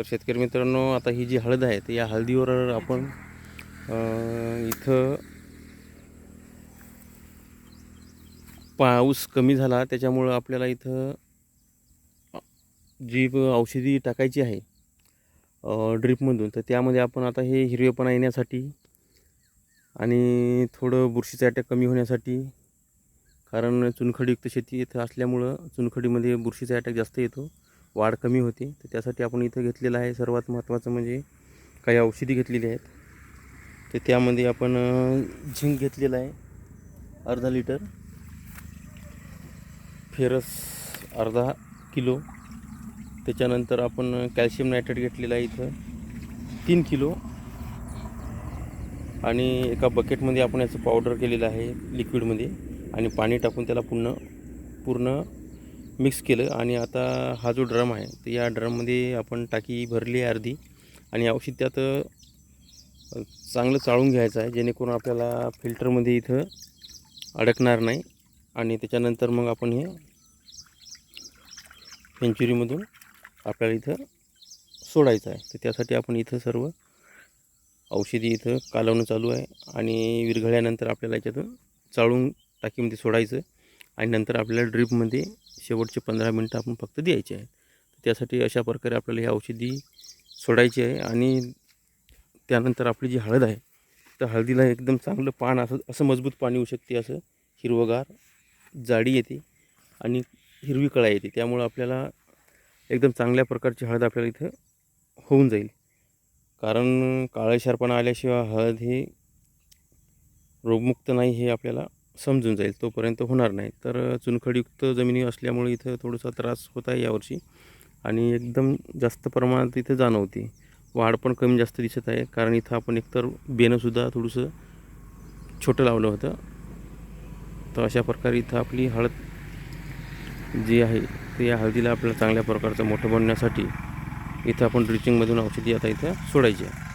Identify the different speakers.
Speaker 1: तर शेतकरी मित्रांनो आता ही जी हळद आहे तर या हळदीवर आपण इथं पाऊस कमी झाला. त्याच्यामुळं आपल्याला इथं जी ब- औषधी टाकायची आहे ड्रीपमधून तर त्यामध्ये आपण आता हे हिरवेपणा येण्यासाठी आणि थोडं बुरशीचा अटॅक कमी होण्यासाठी कारण चुनखडीयुक्त शेती इथं असल्यामुळं चुनखडीमध्ये बुरशीचा अटॅक जास्त येतो. वाढ कमी होते. तर त्यासाठी आपण इथं घेतलेलं आहे सर्वात महत्त्वाचं म्हणजे काही औषधी घेतलेली आहेत. तर त्यामध्ये आपण झिंक घेतलेलं आहे. अर्धा लिटर. फेरस अर्धा किलो. त्याच्यानंतर आपण कॅल्शियम नायट्रेट घेतलेलं आहे इथं. तीन किलो. आणि एका बकेटमध्ये आपण याचं पावडर केलेलं आहे लिक्विडमध्ये आणि पाणी टाकून त्याला पूर्ण पूर्ण मिक्स केलं आणि आता हा जो ड्रम आहे तर या ड्रममध्ये आपण टाकी भरली आहे अर्धी आणि औषध त्यात चांगलं चाळून घ्यायचं आहे जेणेकरून आपल्याला फिल्टरमध्ये इथं अडकणार नाही आणि त्याच्यानंतर मग आपण हे सेंच्युरीमधून आपल्याला इथं सोडायचं आहे. तर त्यासाठी आपण इथं सर्व औषधी इथं कालवणं चालू आहे आणि विरघळल्यानंतर आपल्याला याच्यातून चाळून टाकीमध्ये सोडायचं आणि नंतर आपल्याला ड्रीपमध्ये शेवटचे पंधरा मिनटं आपण फक्त द्यायचे आहे त्यासाठी अशा प्रकारे आपल्याला ही औषधी सोडायची आहे आणि त्यानंतर आपली जी हळद आहे तर हळदीला एकदम चांगलं पान असं असं मजबूत पाणी येऊ शकते असं हिरवगार जाडी येते आणि हिरवी कळा येते. त्यामुळं आपल्याला एकदम चांगल्या प्रकारची हळद आपल्याला इथं होऊन जाईल. कारण काळेशारपणा आल्याशिवाय हळद हे रोगमुक्त नाही हे आपल्याला समजून जाईल तोपर्यंत होणार नाही. तर चुनखडीयुक्त जमिनी असल्यामुळे इथं थोडासा त्रास होत आहे यावर्षी. आणि एकदम जास्त प्रमाणात इथं जाणवते. वाढ पण कमी जास्त दिसत आहे. कारण इथं आपण एकतर बेनंसुद्धा थोडंसं छोटं लावलं होतं. तर अशा प्रकारे इथं आपली हळद जी आहे तर या हळदीला आपल्याला चांगल्या प्रकारचं मोठं बनण्यासाठी इथं आपण ड्रिचिंगमधून औषधी आता इथं सोडायची आहे.